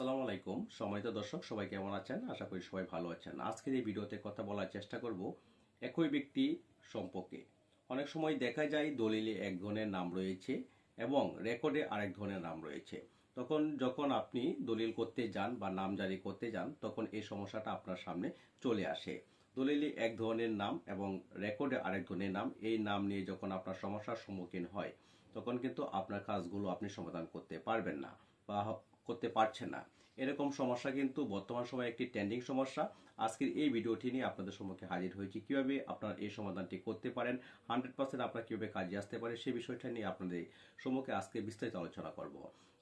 আসসালামু আলাইকুম। সময়ত দর্শক, সবাই কেমন আছেন? আশা করি সবাই ভালো আছেন। আজকের এই ভিডিওতে কথা বলার চেষ্টা করব একই ব্যক্তি সম্পর্কে। অনেক সময় দেখা যায় দলিলে এক ধরনের নাম রয়েছে এবং রেকর্ডে আরেক ধরনের নাম রয়েছে। তখন যখন আপনি দলিল করতে যান বা নাম জারি করতে যান, তখন এই সমস্যাটা আপনার সামনে চলে আসে। দলিলে এক ধরনের নাম এবং রেকর্ডে আরেক ধরনের নাম, এই নাম নিয়ে যখন আপনার সমস্যার সম্মুখীন হয়, তখন কিন্তু আপনার কাজগুলো আপনি সমাধান করতে পারবেন না বা করতে পারছে না। এরকম সমস্যা কিন্তু বর্তমান সময়ে একটি ট্রেন্ডিং সমস্যা। আজকের এই ভিডিওটি নিয়ে আপনাদের সম্মুখে হাজির হয়েছি। কীভাবে আপনারা এই সমাধানটি করতে পারেন হান্ড্রেড পার্সেন্ট আপনারা কীভাবে কাজে আসতে পারে সেই বিষয়টা নিয়ে আপনাদের সম্মুখে আজকে বিস্তারিত আলোচনা করব।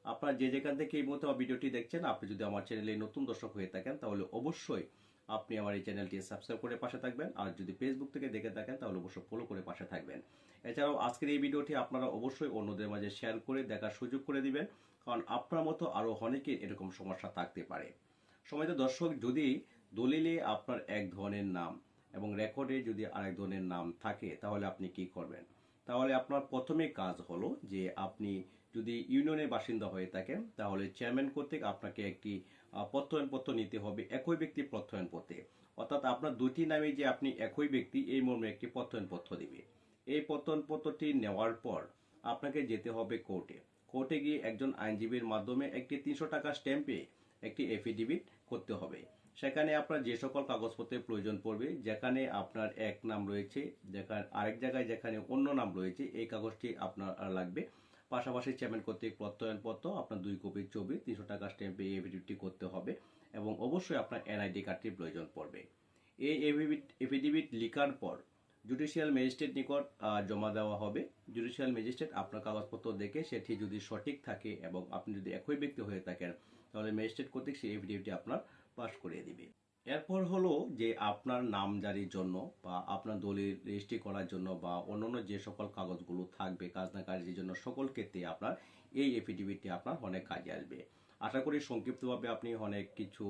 আপনারা যে যেখান থেকে এই মুহূর্তে ভিডিওটি দেখছেন, আপনি যদি আমার চ্যানেলে নতুন দর্শক হয়ে থাকেন, তাহলে অবশ্যই আপনি আমার এই চ্যানেলটি সাবস্ক্রাইব করে পাশে থাকবেন। আর যদি ফেসবুক থেকে দেখে থাকেন, তাহলে অবশ্যই ফলো করে পাশে থাকবেন। এছাড়াও আজকের এই ভিডিওটি আপনারা অবশ্যই অন্যদের মাঝে শেয়ার করে দেখার সুযোগ করে দিবেন, কারণ আপনার মতো আরও অনেকের এরকম সমস্যা থাকতে পারে। সময়ত দর্শক, যদি দলিলে আপনার এক ধরনের নাম এবং রেকর্ডে যদি আরেক ধরনের নাম থাকে, তাহলে আপনি কি করবেন? তাহলে আপনার প্রথমে কাজ হলো যে আপনি যদি ইউনিয়নের বাসিন্দা হয়ে থাকেন, তাহলে চেয়ারম্যান কর্তৃক আপনাকে একটি প্রত্যয়নপত্র নিতে হবে, একই ব্যক্তি প্রত্যয়নপত্রে। অর্থাৎ আপনার দুটি নামে যে আপনি একই ব্যক্তি, এই মর্মে একটি প্রত্যয়নপত্র দিবে। এই প্রত্যয়নপত্রটি নেওয়ার পর আপনাকে যেতে হবে কোর্টে। কোর্টে গিয়ে একজন আইনজীবীর মাধ্যমে একটি তিনশো টাকা স্ট্যাম্পে একটি এফিডেভিট করতে হবে। সেখানে আপনার যে সকল কাগজপত্রের প্রয়োজন পড়বে, যেখানে আপনার এক নাম রয়েছে, যেখানে আরেক জায়গায় যেখানে অন্য নাম রয়েছে, এই কাগজটি আপনার লাগবে। পাশাপাশি চেয়ারম্যান কর্তৃক প্রত্যয়নপত্র, আপনার দুই কপির ছবি, তিনশো টাকা স্ট্যাম্পে এই এফিডেভিটটি করতে হবে এবং অবশ্যই আপনার এনআইডি কার্ডটির প্রয়োজন পড়বে। এই এফিডেভিট লিখার পর জুডিশিয়াল ম্যাজিস্ট্রেট নিকট জমা দেওয়া হবে। জুডিশিয়াল ম্যাজিস্ট্রেট আপনার কাগজপত্র দেখে সেটি যদি সঠিক থাকে এবং আপনি যদি একই ব্যক্তি হয়ে থাকেন, তাহলে ম্যাজিস্ট্রেট কর্তৃক সেই এফিডেভিটটি আপনার পাস করিয়ে দিবে। এরপর হলো যে আপনার নাম জারির জন্য বা আপনার দলিল রেজিস্ট্রি করার জন্য বা অন্যান্য যে সকল কাগজগুলো থাকবে কাজ না কাজের জন্য সকল ক্ষেত্রে আপনার এই এফিডেভিটটি আপনার অনেক কাজে আসবে। আশা করি সংক্ষিপ্তভাবে আপনি অনেক কিছু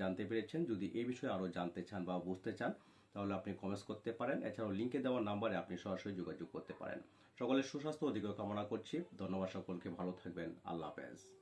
জানতে পেরেছেন। যদি এই বিষয়ে আরও জানতে চান বা বুঝতে চান তাহলে আপনি কমেন্টস করতে পারেন। এছাড়াও লিঙ্কে দেওয়া নাম্বারে আপনি সরাসরি যোগাযোগ করতে পারেন। সকলের সুস্বাস্থ্য অধিকার কামনা করছি। ধন্যবাদ সকলকে, ভালো থাকবেন। আল্লাহ হাফেজ।